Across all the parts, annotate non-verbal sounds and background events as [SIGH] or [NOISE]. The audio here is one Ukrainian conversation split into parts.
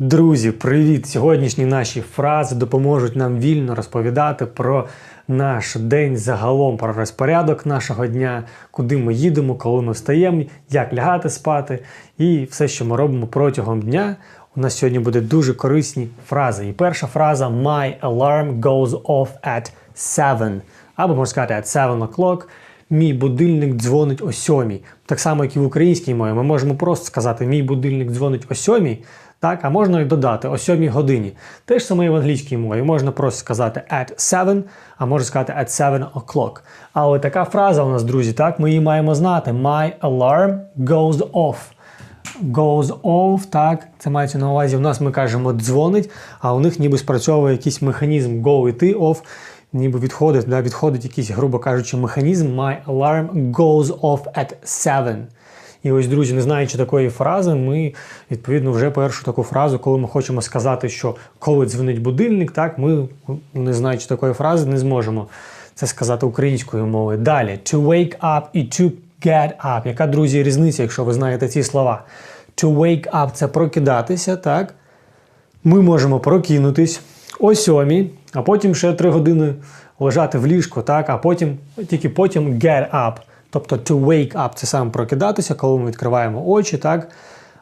Друзі, привіт! Сьогоднішні наші фрази допоможуть нам вільно розповідати про наш день загалом, про розпорядок нашого дня, куди ми їдемо, коли ми встаємо, як лягати спати і все, що ми робимо протягом дня. У нас сьогодні буде дуже корисні фрази. І перша фраза My alarm goes off at 7. Або можна сказати at 7 o'clock. Мій будильник дзвонить о сьомій. Так само, як і в українській мові. Ми можемо просто сказати Мій будильник дзвонить о сьомій. Так, а можна і додати о 7 годині. Те ж саме і в англійській мові. Можна просто сказати at 7, а можна сказати at 7 o'clock. Але така фраза у нас, друзі, так, ми її маємо знати. My alarm goes off. Goes off, так, це мається на увазі. У нас ми кажемо дзвонить, а у них ніби спрацьовує якийсь механізм go іти off, ніби відходить, да, відходить якийсь, грубо кажучи, механізм. My alarm goes off at 7. І ось, друзі, не знаючи такої фрази, ми відповідно вже першу таку фразу, коли ми хочемо сказати, що коли дзвонить будильник, так ми, не знаючи такої фрази, не зможемо це сказати українською мовою. Далі to wake up і to get up. Яка, друзі, різниця, якщо ви знаєте ці слова? To wake up це прокидатися, так? Ми можемо прокинутись о сьомій, а потім ще три години лежати в ліжку, так? а потім тільки потім get up. Тобто to wake up це саме прокидатися, коли ми відкриваємо очі, так?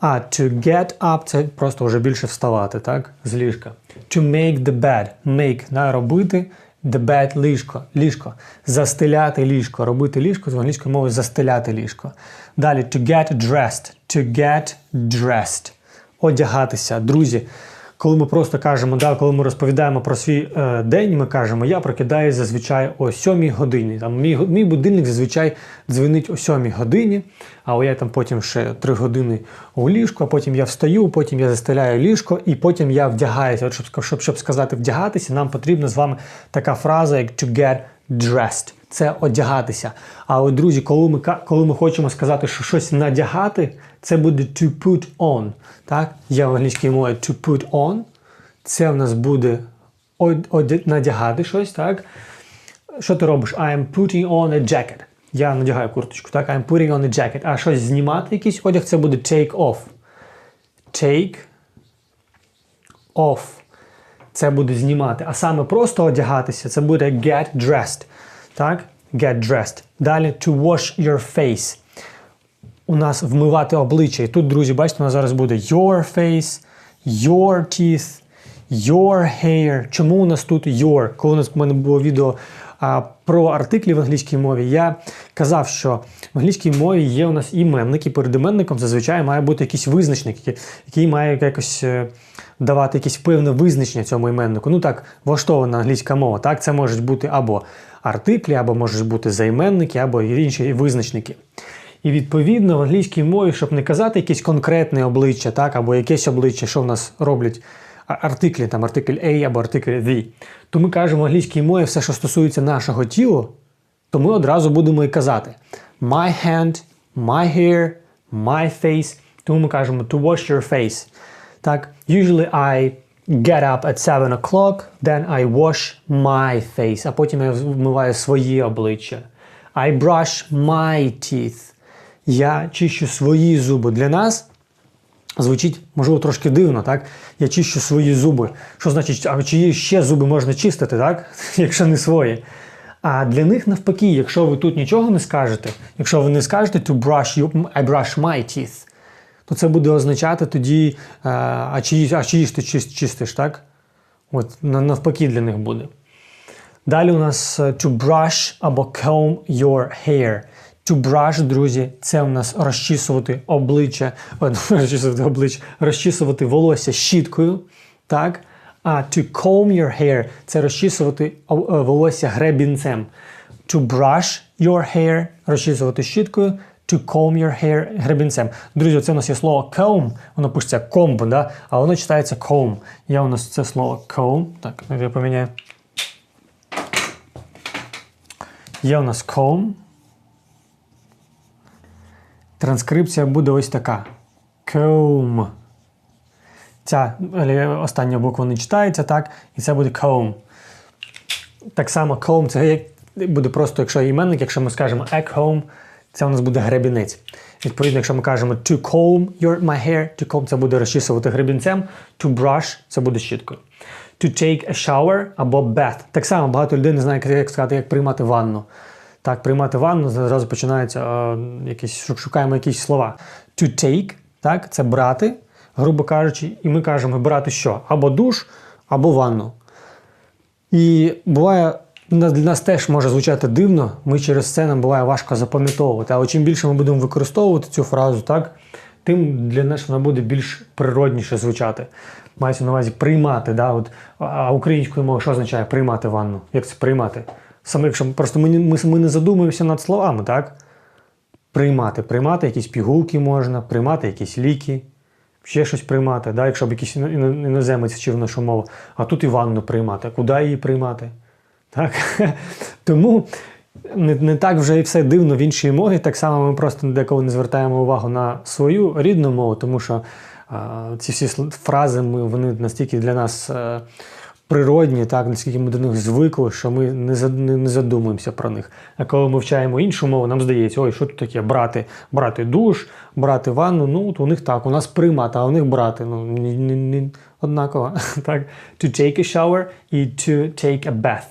А to get up це просто вже більше вставати, так? З ліжка. To make the bed. Make да, робити the bed ліжко. Ліжко. Застеляти ліжко. Робити ліжко з англійської мови застеляти ліжко. Далі to get dressed. To get dressed. Одягатися. Друзі, коли ми просто кажемо, да, коли ми розповідаємо про свій е, день, ми кажемо, я прокидаюся зазвичай о 7 годині. Там, мій, мій будильник зазвичай дзвонить о 7 годині, але я там потім ще 3 години у ліжку, а потім я встаю, потім я застеляю ліжко і потім я вдягаюся. От щоб, щоб, щоб сказати вдягатися, нам потрібна з вами така фраза, як to get dressed. Це одягатися. А от, друзі, коли ми, коли ми хочемо сказати, що щось надягати, це буде to put on. Так? Є в англійській мові to put on. Це в нас буде од, од, надягати щось. так? Що ти робиш? I am putting on a jacket. Я надягаю курточку. так? I am putting on a jacket. А щось знімати, якийсь одяг, це буде take off. Take off. Це буде знімати. А саме просто одягатися, це буде get dressed. Так? Get dressed. Далі to wash your face. У нас вмивати обличчя. І тут, друзі, бачите, у нас зараз буде your face, your teeth, your hair. Чому у нас тут your? Коли у нас в мене було відео про артиклі в англійській мові, я казав, що в англійській мові є у нас іменник, і перед іменником зазвичай має бути якийсь визначник, який, має якось е, давати якесь певне визначення цьому іменнику. Ну так, влаштована англійська мова. Так, це можуть бути або артиклі, або можуть бути займенники, або інші визначники. І відповідно в англійській мові, щоб не казати якесь конкретне обличчя, так, або якесь обличчя, що в нас роблять артиклі, там артикль A або артикль the, то ми кажемо в англійській мові все, що стосується нашого тіла, то ми одразу будемо і казати my hand, my hair, my face. Тому ми кажемо to wash your face. Так, usually I get up at 7 o'clock, then I wash my face, а потім я вмиваю свої обличчя. I brush my teeth. Я чищу свої зуби. Для нас звучить, можливо, трошки дивно, так? Я чищу свої зуби. Що значить, а чиї ще зуби можна чистити, так? [LAUGHS] Якщо не свої. А для них навпаки, якщо ви тут нічого не скажете, якщо ви не скажете to brush you, I brush my teeth, то це буде означати тоді, а чиї, а чиї ж ти чистиш, так? От навпаки для них буде. Далі у нас to brush або comb your hair. Brush, друзі, це у нас розчісувати обличчя, [LAUGHS] розчісувати обличчя, розчісувати волосся щіткою. так? А to comb your hair це розчісувати волосся гребінцем. To brush your hair розчісувати щіткою. To comb your hair гребінцем. Друзі, це у нас є слово comb, воно пишеться comb, да? а воно читається comb. Є у нас це слово comb. Так, я поміняю. Є у нас comb. Транскрипція буде ось така. Comb. Ця остання буква не читається, так? І це буде comb. Так само comb це буде просто, якщо іменник, якщо ми скажемо a comb, це у нас буде гребінець. Відповідно, якщо ми кажемо to comb your, my hair, to comb це буде розчісувати гребінцем, to brush це буде щіткою. To take a shower або bath. Так само багато людей не знає, як сказати, як приймати ванну. Так, приймати ванну, зразу починається е, якісь, шукаємо якісь слова. To take, так, це брати, грубо кажучи, і ми кажемо брати що? Або душ, або ванну. І буває, для нас теж може звучати дивно, ми через це нам буває важко запам'ятовувати. Але чим більше ми будемо використовувати цю фразу, так, тим для нас вона буде більш природніше звучати. Мається на увазі приймати. Да? От, а українською мовою що означає приймати ванну? Як це приймати? Саме якщо просто ми, ми, ми не задумуємося над словами, так? Приймати. Приймати якісь пігулки можна, приймати якісь ліки, ще щось приймати, да? якщо б якийсь іно- іно- іноземець вчив нашу мову. А тут і ванну приймати. А Куди її приймати? Так? [LAUGHS] Тому не, не так вже і все дивно в іншій мові. Так само ми просто деколи не звертаємо увагу на свою рідну мову, тому що а, ці всі фрази ми, вони настільки для нас е, природні, так, наскільки ми до них звикли, що ми не, за- не, не задумуємося про них. А коли ми вчаємо іншу мову, нам здається, ой, що тут таке? Брати, брати душ, брати ванну, ну от у них так, у нас приймати, а у них брати. Ну, ні, ні, ні, однаково. [LAUGHS] Так? To take a shower і to take a bath.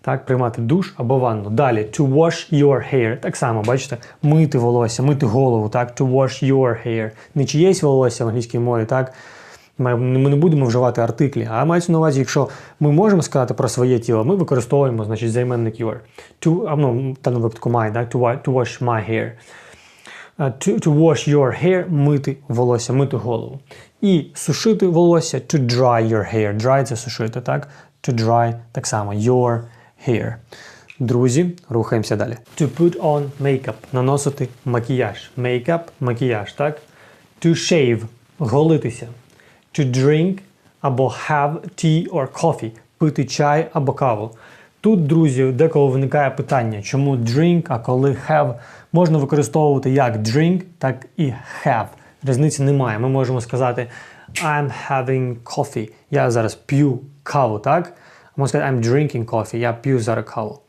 Так, приймати душ або ванну. Далі to wash your hair. Так само, бачите, мити волосся, мити голову, так, to wash your hair. Не чиєсь волосся в англійській мові, так. Ми не будемо вживати артиклі, а мається на увазі, якщо ми можемо сказати про своє тіло, ми використовуємо значить, займенник your. To, ну, в даному випадку my, так, to, to wash my hair. Uh, to, to wash your hair – мити волосся, мити голову. І сушити волосся – to dry your hair. Dry – це сушити, так? To dry – так само. Your hair. Друзі, рухаємося далі. To put on makeup – наносити макіяж. Makeup – макіяж, так? To shave – голитися. To drink або have tea or coffee – пити чай або каву. Тут, друзі, деколи виникає питання, чому drink, а коли have можна використовувати як drink, так і have. Різниці немає. Ми можемо сказати I'm having coffee. Я зараз п'ю каву, так? Можна сказати I'm drinking coffee. Я п'ю зараз каву.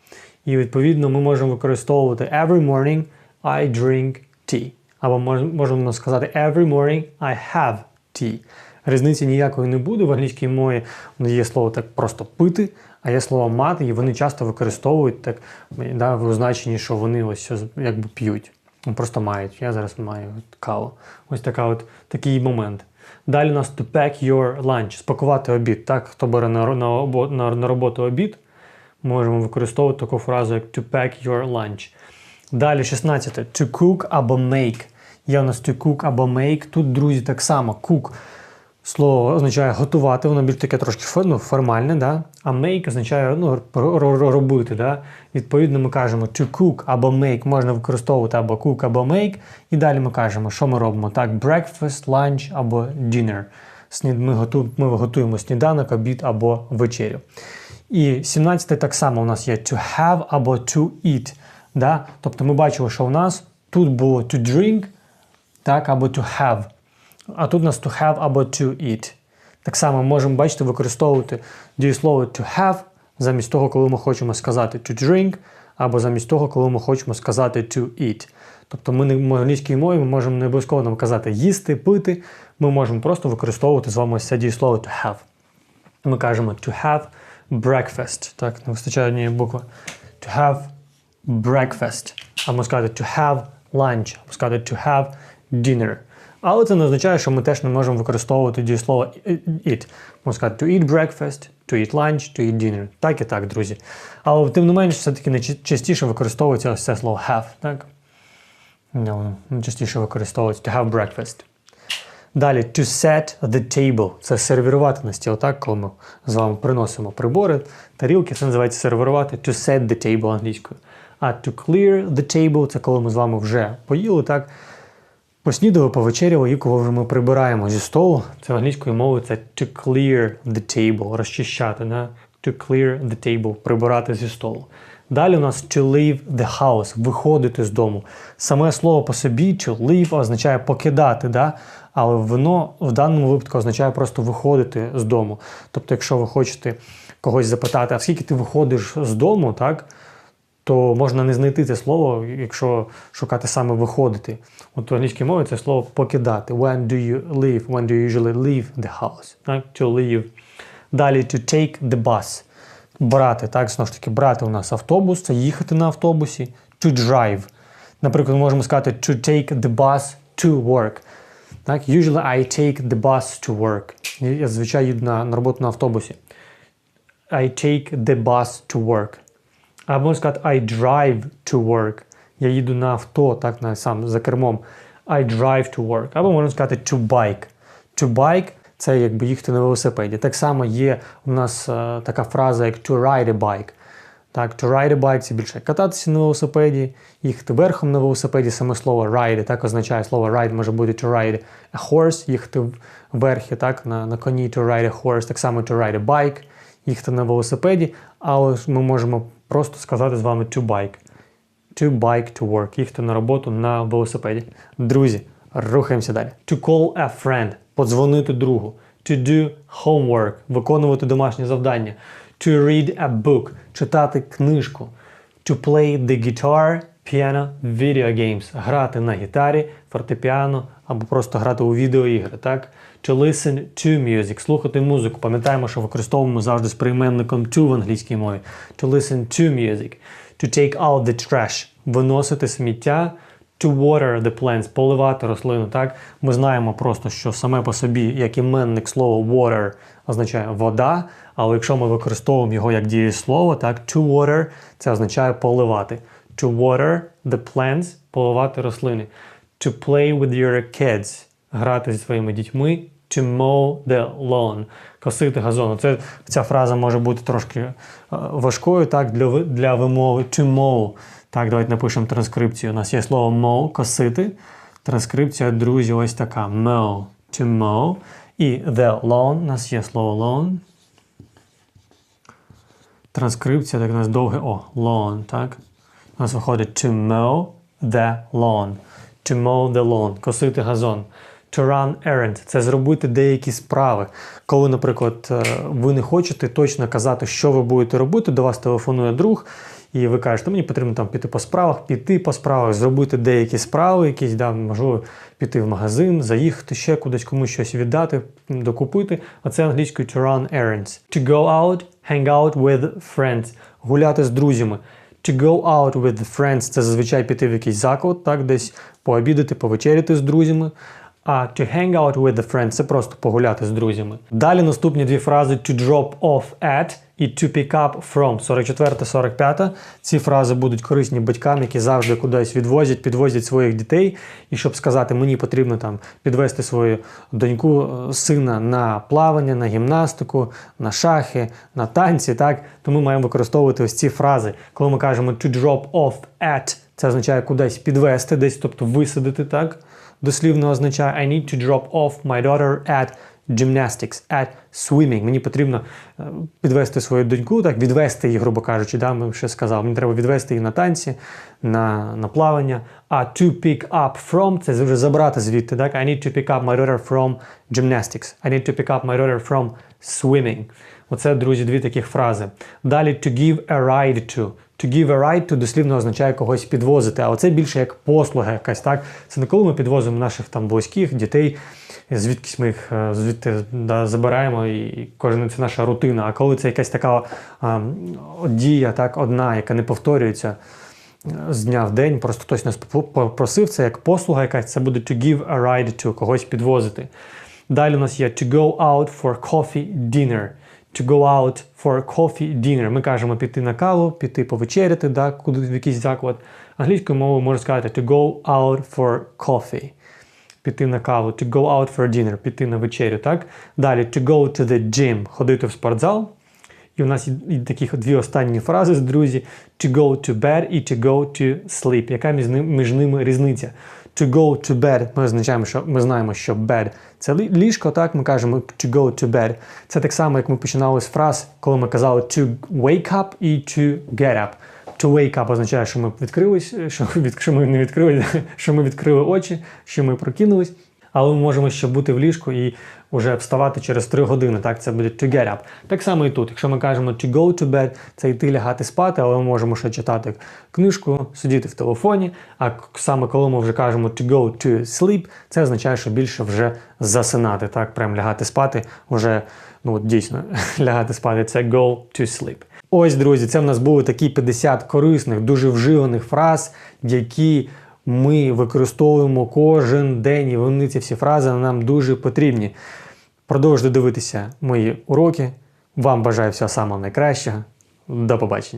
І відповідно ми можемо використовувати every morning I drink tea. Або можемо сказати every morning I have tea. Різниці ніякої не буде в англійській мові. Є слово так просто пити, а є слово мати, і вони часто використовують так да, в значенні, що вони ось якби п'ють. Ну, Просто мають. Я зараз маю каву. Ось така от, такий момент. Далі у нас to pack your lunch, спакувати обід. Так, хто бере на, на, на, на роботу обід, можемо використовувати таку фразу, як to pack your lunch. Далі 16. To cook або make. Є у нас to cook або make. Тут, друзі, так само cook. Слово означає готувати, воно більш таке трошки ну, формальне, да? а make означає ну, ро- ро- робити. Да? Відповідно, ми кажемо to cook або make можна використовувати або cook, або make. І далі ми кажемо, що ми робимо. Так, breakfast, lunch або dinner. Ми, готу, ми готуємо сніданок, обід або вечерю. І 17 так само у нас є to have або to eat. Да? Тобто ми бачимо, що у нас тут було to drink, так, або to have. А тут у нас to have або to eat. Так само можемо, бачите, використовувати дієслово to have замість того, коли ми хочемо сказати to drink, або замість того, коли ми хочемо сказати to eat. Тобто ми в англійській мові ми можемо не обов'язково нам казати їсти, пити. Ми можемо просто використовувати з вами це дієслово to have. Ми кажемо to have breakfast. Так, не вистачає однієї букви. To have breakfast. Або сказати to have lunch, або сказати to have dinner. Але це не означає, що ми теж не можемо використовувати дієслово eat. Можна сказати to eat breakfast, to eat lunch, to eat dinner. Так і так, друзі. Але тим не менш, все-таки найчастіше використовується це слово have. Так? Ну, Найчастіше використовується to have breakfast. Далі to set the table. Це сервірувати на стіл, так, коли ми з вами приносимо прибори, тарілки, це називається сервірувати to set the table англійською. А to clear the table це коли ми з вами вже поїли, так, поснідали, повечеряли, і коли вже ми прибираємо зі столу, це англійською мовою це to clear the table, розчищати, да? to clear the table, прибирати зі столу. Далі у нас to leave the house, виходити з дому. Саме слово по собі to leave означає покидати, да? але воно в даному випадку означає просто виходити з дому. Тобто, якщо ви хочете когось запитати, а скільки ти виходиш з дому, так? То можна не знайти це слово, якщо шукати саме виходити. От у англійській мові це слово покидати. When do you leave? When do you usually leave the house? Так? To leave. Далі to take the bus. Брати, так, знову ж таки, брати у нас автобус, це їхати на автобусі. To drive. Наприклад, можемо сказати to take the bus to work. Так, usually I take the bus to work. Я зазвичай їду на, на роботу на автобусі. I take the bus to work. Або можна сказати I drive to work. Я їду на авто, так, на, сам за кермом. I drive to work. Або можна сказати to bike. To bike – це якби їхати на велосипеді. Так само є у нас е, така фраза, як to ride a bike. Так, to ride a bike – це більше кататися на велосипеді, їхати верхом на велосипеді, саме слово ride так означає слово ride може бути to ride a horse, їхати верхи, так, на, на коні to ride a horse, так само to ride a bike, їхати на велосипеді, але ми можемо просто сказати з вами to bike. To bike to work, їхати на роботу на велосипеді. Друзі, рухаємося далі. To call a friend – подзвонити другу. To do homework – виконувати домашнє завдання. To read a book – читати книжку. To play the guitar, piano, video games – грати на гітарі, фортепіано або просто грати у відеоігри. Так? To listen to music – слухати музику. Пам'ятаємо, що використовуємо завжди з прийменником to в англійській мові. To listen to music. To take out the trash – виносити сміття. To water the plants – поливати рослину. Так? Ми знаємо просто, що саме по собі, як іменник слово water означає вода, але якщо ми використовуємо його як дієслово, так, to water – це означає поливати. To water the plants – поливати рослини. To play with your kids – грати зі своїми дітьми. To mow the lawn – косити газон. Це, ця фраза може бути трошки е, важкою так, для, для вимови. To mow. Так, давайте напишемо транскрипцію. У нас є слово mow – косити. Транскрипція, друзі, ось така. Mow. To mow. І the lawn. У нас є слово lawn. Транскрипція, так у нас довге О, lawn, так? У нас виходить to mow the lawn. To mow the lawn. Косити газон. To run errand – це зробити деякі справи. Коли, наприклад, е, ви не хочете точно казати, що ви будете робити, до вас телефонує друг, і ви кажете, мені потрібно там піти по справах, піти по справах, зробити деякі справи, якісь, да, можливо, піти в магазин, заїхати ще кудись комусь щось віддати, докупити. Оце англійською to run errands. To go out, hang out with friends. Гуляти з друзями. To go out with friends – це зазвичай піти в якийсь заклад, так, десь пообідати, повечеряти з друзями. А to hang out with the friends – це просто погуляти з друзями. Далі наступні дві фрази to drop off at і to pick up from. 44 45 Ці фрази будуть корисні батькам, які завжди кудись відвозять, підвозять своїх дітей. І щоб сказати, мені потрібно там підвести свою доньку, е, сина на плавання, на гімнастику, на шахи, на танці. Так, то ми маємо використовувати ось ці фрази. Коли ми кажемо to drop off at, це означає кудись підвести, десь, тобто висадити, так дослівно означає I need to drop off my daughter at gymnastics, at swimming. Мені потрібно е, підвести свою доньку, так, відвести її, грубо кажучи, да, ми ще сказав. Мені треба відвести її на танці, на, на плавання. А to pick up from це вже забрати звідти. Так? I need to pick up my daughter from gymnastics. I need to pick up my daughter from swimming. Оце, друзі, дві таких фрази. Далі to give a ride to. To give a ride to дослівно означає когось підвозити, а оце більше як послуга якась, так? Це не коли ми підвозимо наших там близьких, дітей, звідкись ми їх е, звідти да, забираємо, і кожен це наша рутина. А коли це якась така а, дія, так, одна, яка не повторюється е, з дня в день, просто хтось нас попросив, це як послуга якась, це буде to give a ride to, когось підвозити. Далі у нас є to go out for coffee dinner. To go out for coffee dinner. Ми кажемо піти на каву, піти повечеряти, да, куди в якийсь заклад. Англійською мовою можна сказати to go out for coffee. Піти на каву, to go out for dinner, піти на вечерю, так? Далі to go to the gym, ходити в спортзал. І у нас і такі дві останні фрази, друзі: to go to bed і to go to sleep. Яка між ними різниця? To go to bed, ми означаємо, що ми знаємо, що bed – це ліжко, так? Ми кажемо to go to bed. Це так само, як ми починали з фраз, коли ми казали to wake up і to get up. To wake up означає, що ми відкрились, що, від, що ми не відкрили, [LAUGHS] що ми відкрили очі, що ми прокинулись. але ми можемо ще бути в ліжку і вже вставати через 3 години. Так, це буде to get up. Так само і тут. Якщо ми кажемо to go to bed, це йти лягати спати, але ми можемо ще читати книжку, сидіти в телефоні. А саме коли ми вже кажемо to go to sleep, це означає, що більше вже засинати. Так, прям лягати спати, вже ну дійсно [LAUGHS] лягати спати це go to sleep. Ось, друзі, це в нас були такі 50 корисних, дуже вживаних фраз, які ми використовуємо кожен день, і вони ці всі фрази нам дуже потрібні. Продовжуйте дивитися мої уроки. Вам бажаю всього самого найкращого. До побачення.